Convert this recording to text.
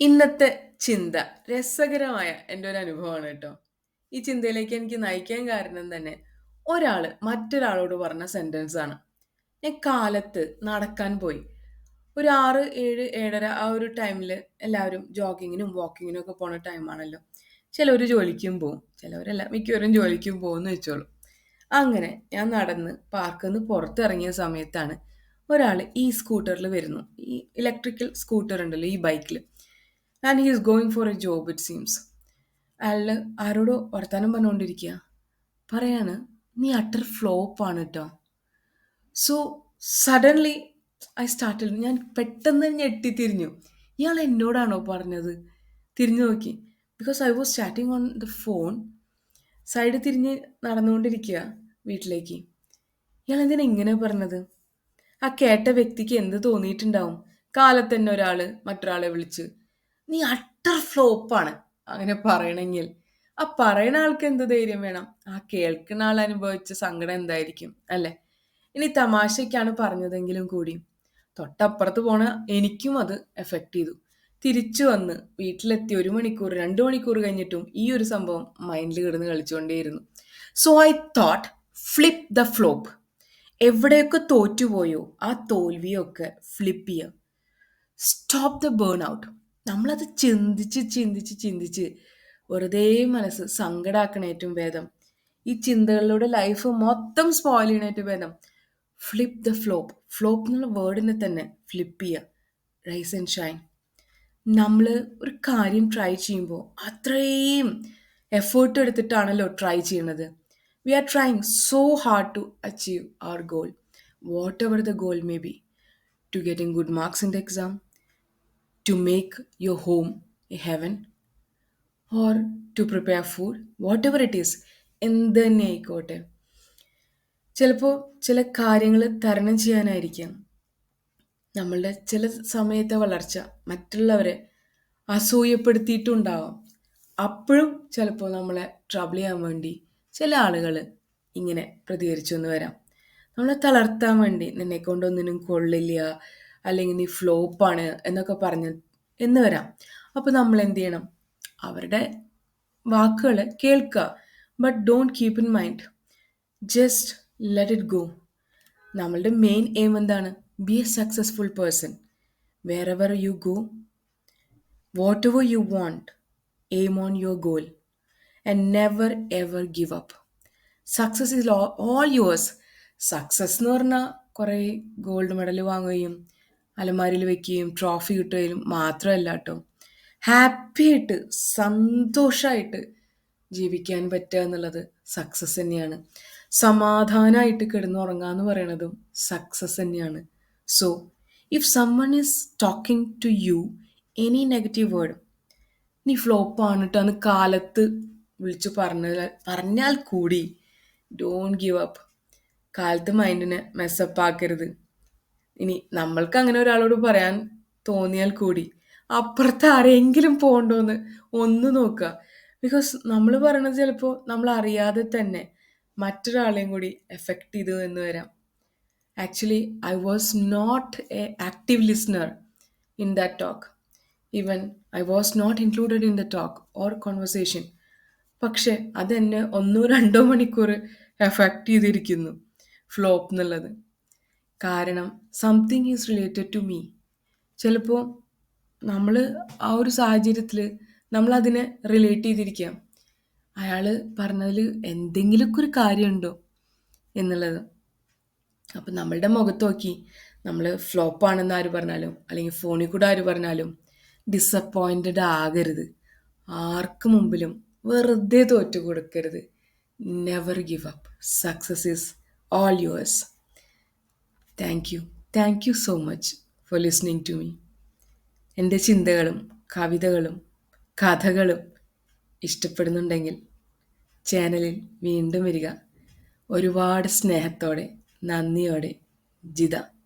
ഇന്നത്തെ ചിന്ത രസകരമായ എന്റെ ഒരു അനുഭവമാണ് കേട്ടോ. ഈ ചിന്തയിലേക്ക് എനിക്ക് നയിക്കാൻ കാരണം തന്നെ ഒരാൾ മറ്റൊരാളോട് പറഞ്ഞ സെന്റൻസ് ആണ്. ഞാൻ കാലത്ത് നടക്കാൻ പോയി. ഒരു ആറ് ഏഴ് ഏഴര ആ ഒരു ടൈമിൽ എല്ലാവരും ജോഗിങ്ങിനും വാക്കിങ്ങിനും ഒക്കെ പോണ ടൈമാണല്ലോ. ചിലവർ ജോലിക്കും പോവും. ചിലവരല്ല മിക്കവരും ജോലിക്കും പോവുംന്ന് വെച്ചോളൂ. അങ്ങനെ ഞാൻ നടന്ന് പാർക്കിൽ നിന്ന് പുറത്തിറങ്ങിയ സമയത്താണ് ഒരാൾ ഈ സ്കൂട്ടറിൽ വരുന്നു. ഈ ഇലക്ട്രിക്കൽ സ്കൂട്ടർ ഉണ്ടല്ലോ ഈ ബൈക്കിൽ. And he is going for a job it seems. അയാൾ ആരോടോ വർത്താനം പറഞ്ഞുകൊണ്ടിരിക്കുക. പറയാണ് നീ അട്ടർ ഫ്ലോപ്പാണ് കേട്ടോ സോ സഡൻലി ഐ സ്റ്റാർട്ടഡ് ഞാൻ പെട്ടെന്ന് ഞെട്ടിത്തിരിഞ്ഞു. ഇയാൾ എന്നോടാണോ പറഞ്ഞത്? തിരിഞ്ഞു നോക്കി. Because I was chatting on the phone. Side തിരിഞ്ഞ് നടന്നുകൊണ്ടിരിക്കുക വീട്ടിലേക്ക്. ഇയാൾ എന്തിനാ ഇങ്ങനെ പറഞ്ഞത്? ആ കേട്ട വ്യക്തിക്ക് എന്ത് തോന്നിയിട്ടുണ്ടാവും? കാലത്തന്നെ ഒരാൾ മറ്റൊരാളെ വിളിച്ച് നീ അട്ടർ ഫ്ലോപ്പാണ് അങ്ങനെ പറയണമെങ്കിൽ ആ പറയണ ആൾക്ക് എന്ത് ധൈര്യം വേണം? ആ കേൾക്കുന്ന ആൾ അനുഭവിച്ച സങ്കടം എന്തായിരിക്കും അല്ലേ? ഇനി തമാശയ്ക്കാണ് പറഞ്ഞതെങ്കിലും കൂടി തൊട്ടപ്പുറത്ത് പോണ എനിക്കും അത് എഫക്ട് ചെയ്തു. തിരിച്ചു വന്ന് വീട്ടിലെത്തി ഒരു മണിക്കൂർ രണ്ട് മണിക്കൂർ കഴിഞ്ഞിട്ടും ഈ ഒരു സംഭവം മൈൻഡിൽ കിടന്ന് കളിച്ചുകൊണ്ടേയിരുന്നു. So I thought flip the flop. എവിടെയൊക്കെ തോറ്റുപോയോ ആ തോൽവിയൊക്കെ ഫ്ലിപ്പ് ചെയ്യുക. Stop the burn out. നമ്മളത് ചിന്തിച്ച് ചിന്തിച്ച് ചിന്തിച്ച് വെറുതെ മനസ്സ് സങ്കടാക്കണേറ്റവും ഭേദം ഈ ചിന്തകളിലൂടെ ലൈഫ് മൊത്തം സ്പോയിൽ ചെയ്യണ ഏറ്റവും ഭേദം ഫ്ലിപ്പ് ദ ഫ്ലോപ്പ്. ഫ്ലോപ്പ് എന്നുള്ള വേർഡിനെ തന്നെ ഫ്ലിപ്പ് ചെയ്യുക. Rise and shine. നമ്മൾ ഒരു കാര്യം ട്രൈ ചെയ്യുമ്പോൾ അത്രയും എഫേർട്ട് എടുത്തിട്ടാണല്ലോ ട്രൈ ചെയ്യുന്നത് we are trying so hard to achieve our goal. Whatever the goal may be. To getting good marks in the exam, to make your home a heaven or to prepare food, whatever it is, എന്ത് തന്നെ ആയിക്കോട്ടെ. ചിലപ്പോൾ ചില കാര്യങ്ങൾ തരണം ചെയ്യാനായിരിക്കാം നമ്മളുടെ ചില സമയത്തെ വളർച്ച മറ്റുള്ളവരെ അസൂയപ്പെടുത്തിയിട്ടുണ്ടാവാം. അപ്പോഴും ചിലപ്പോൾ നമ്മളെ ട്രബിൾ ചെയ്യാൻ വേണ്ടി ചില ആളുകൾ ഇങ്ങനെ പ്രതികരിച്ചു എന്ന് വരാം. നമ്മളെ തളർത്താൻ വേണ്ടി നിന്നെ കൊണ്ടൊന്നിനും കൊള്ളില്ല അല്ലെങ്കിൽ നീ ഫ്ലോപ്പാണ് എന്നൊക്കെ പറഞ്ഞ് എന്ന് വരാം. അപ്പോൾ നമ്മൾ എന്ത് ചെയ്യണം? അവരുടെ വാക്കുകൾ കേൾക്കുക. But don't keep in mind. Just let it go. നമ്മളുടെ മെയിൻ എയിം എന്താണ്? Be a successful person. Wherever you go, whatever you want aim on your goal and never ever give up. Success is all yours. Success എന്ന് പറഞ്ഞാൽ കുറേ gold medal വാങ്ങുകയും അലമാരയിൽ വെക്കുകയും trophy കിട്ടുകയും മാത്രമല്ല കേട്ടോ. ഹാപ്പി ആയിട്ട് സന്തോഷമായിട്ട് ജീവിക്കാൻ പറ്റുക എന്നുള്ളത് സക്സസ് തന്നെയാണ്. സമാധാനമായിട്ട് കിടന്നുറങ്ങുക എന്ന് പറയണതും സക്സസ് തന്നെയാണ്. So if someone is talking to you any negative word നീ ഫ്ലോപ്പാണ് കേട്ടോ അന്ന് കാലത്ത് വിളിച്ചു പറഞ്ഞാൽ പറഞ്ഞാൽ കൂടി ഡോണ്ട് ഗിവ് അപ്പ്. കാലത്ത് മൈൻഡിനെ മെസ്സപ്പ് ആക്കരുത്. ഇനി നമ്മൾക്ക് അങ്ങനെ ഒരാളോട് പറയാൻ തോന്നിയാൽ കൂടി അപ്പുറത്ത് ആരെങ്കിലും പോകണ്ടോന്ന് ഒന്ന് നോക്കുക. ബിക്കോസ് നമ്മൾ പറയണത് ചിലപ്പോൾ നമ്മൾ അറിയാതെ തന്നെ മറ്റൊരാളെയും കൂടി എഫക്റ്റ് ചെയ്തു എന്ന് വരാം. Actually I was not a active listener in that talk. Even I was not included in the talk or conversation. പക്ഷെ അതെന്നെ ഒന്നോ രണ്ടോ മണിക്കൂർ എഫക്റ്റ് ചെയ്തിരിക്കുന്നു ഫ്ലോപ്പ് എന്നുള്ളത്. കാരണം something is related to me. ചിലപ്പോൾ നമ്മൾ ആ ഒരു സാഹചര്യത്തിൽ നമ്മളതിനെ റിലേറ്റ് ചെയ്തിരിക്കാം. അയാൾ പറഞ്ഞതിൽ എന്തെങ്കിലുമൊക്കെ ഒരു കാര്യമുണ്ടോ എന്നുള്ളത്. അപ്പം നമ്മളുടെ മുഖത്ത് നോക്കി നമ്മൾ ഫ്ലോപ്പാണെന്ന് ആര് പറഞ്ഞാലും അല്ലെങ്കിൽ ഫോണിൽ കൂടെ ആര് പറഞ്ഞാലും ഡിസപ്പോയിന്റഡ് ആകരുത്. ആർക്ക് മുമ്പിലും വെറുതെ തോറ്റു കൊടുക്കരുത്. Never give up. Success is all yours. Thank you. Thank you so much for listening to me. എന്റെ ചിന്തകളും കവിതകളും കഥകളും ഇഷ്ടപ്പെടുന്നുണ്ടെങ്കിൽ ചാനലിൽ വീണ്ടും വരിക. ഒരുപാട് സ്നേഹത്തോടെ നന്ദിയോടെ ജിത.